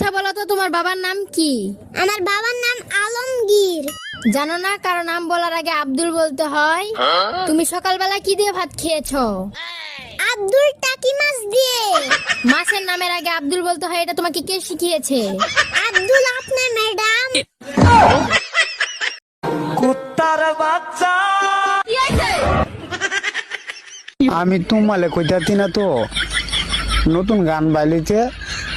আচ্ছা বলো তো তোমার বাবার নাম কি? আমার বাবার নাম আলমগীর। জানো না কারও নাম বলার আগে আব্দুল বলতে হয়? তুমি সকালবেলা কি দিয়ে ভাত খেয়েছো? আব্দুল টাকি মাছ দিয়ে। মাছের নামের আগে আব্দুল বলতে হয় এটা তোমাকে কে শিখিয়েছে? আব্দুল আপনার ম্যাডাম। কুত্তার বাচ্চা। আমি তোমালে কইতাছি না তো নতুন গান বাইলিতে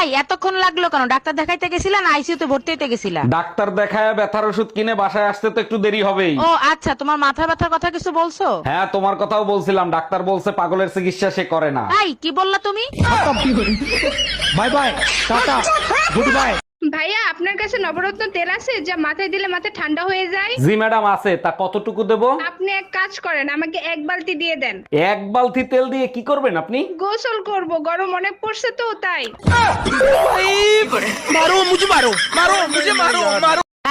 এই এতক্ষণ লাগল কেন? ডাক্তার দেখাইতে গেছিলা না আইসিইউতে ভর্তি হইতে গেছিলা? ডাক্তার দেখায় ব্যথার ওষুধ কিনে বাসায় আসতে তো একটু দেরি হবেই। ও আচ্ছা তোমার মাথা ব্যথার কথা কিছু বলছো? হ্যাঁ তোমার কথাও বলছিলাম। ডাক্তার বলছে পাগলের চিকিৎসা সে করে না। এই কি বললা তুমি? Bye bye tata goodbye. ভাইয়া আপনার কাছে নবরত্ন তেল আছে যা মাথায় দিলে মাথা ঠান্ডা হয়ে যায়? জি ম্যাডাম আছে। তা কতটুকু দেব? আপনি এক কাজ করেন আমাকে এক বালতি দিয়ে দেন। এক বালতি তেল দিয়ে কি করবেন আপনি? গোসল করব গরম অনেক পড়ছে তো তাই।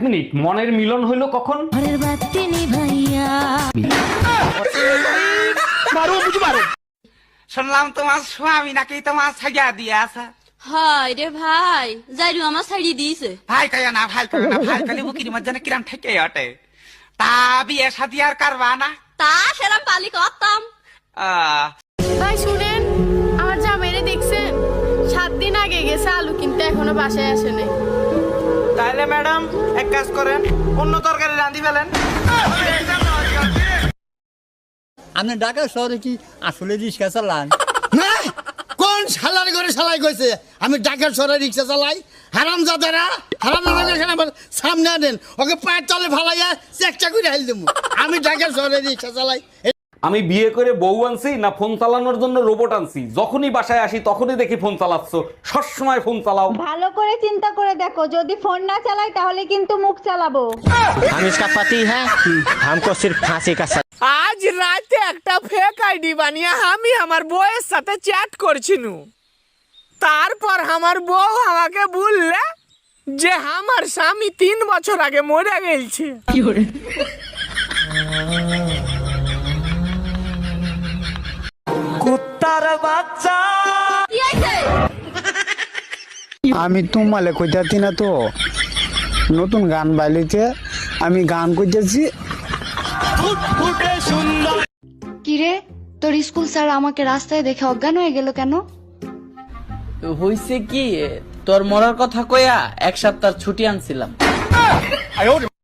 মিনিট মনের মিলন হইল কখন? শুনলাম তোমার স্বামী নাকি তোমার সাজা দিয়ে আছে। হায় রে ভাই যাইরু আমার ছাড়ি দিয়েছে। ভাই কয় না ভাই কয় না ভাই কালি বুকির মধ্যে না কিরাম ঠেকে ওঠে। তা বিয়ে সাথে আর কারবা না? তা সেরাম পালি করতাম। আহ, ভাই শুনেন আমার জামাইরে দেখছেন? সাত দিন আগে গেছে আলু কিনতে এখনও বাসায় আসে নাই। তাহলে ম্যাডাম এক কাজ করেন অন্য তরকারি রাঁধি ফেলেন। আপনি ঢাকা শহরে কি আসলে রিক্সা চালান? না কোন শালার করে শালাই কইছে? আমি ডাকের সরে রিক্সা চালাই। হারাম জাদারা হারাম আমার সামনে আনেন। ওকে পায়ের তলে ফালাইয়া চেকটা করে হাইল দেবো আমি ডাকের সরে রিক্সা চালাই। আমি বিয়ে করে বউ আনছি না ফোন চালানোর জন্য রোবট আনছি যখনই বাসায় আসি তখনই দেখি ফোন চালাচ্ছ সবসময় ফোন চালাও ভালো করে চিন্তা করে দেখো যদি ফোন না চালাই তাহলে কিন্তু মুখ চালাবো हम इसका पति है हमको सिर्फ फांसी का सजा আজ রাতে একটা ফেক আইডি বানিয়ে আমি আমার বউয়ের সাথে চ্যাট করছিনু তারপর আমার বউ আমাকে বললে যে আমার স্বামী তিন বছর আগে মরে গেছে আমি তোমালে কইতাছি না তো। নতুন গান বাইলিতে আমি গান কইতেছি। কিরে তোর স্কুল স্যার আমাকে রাস্তায় দেখে অজ্ঞান হয়ে গেল কেন? হইছে কি তোর মরার কথা কয়া এক সপ্তাহ ছুটি আনছিলাম।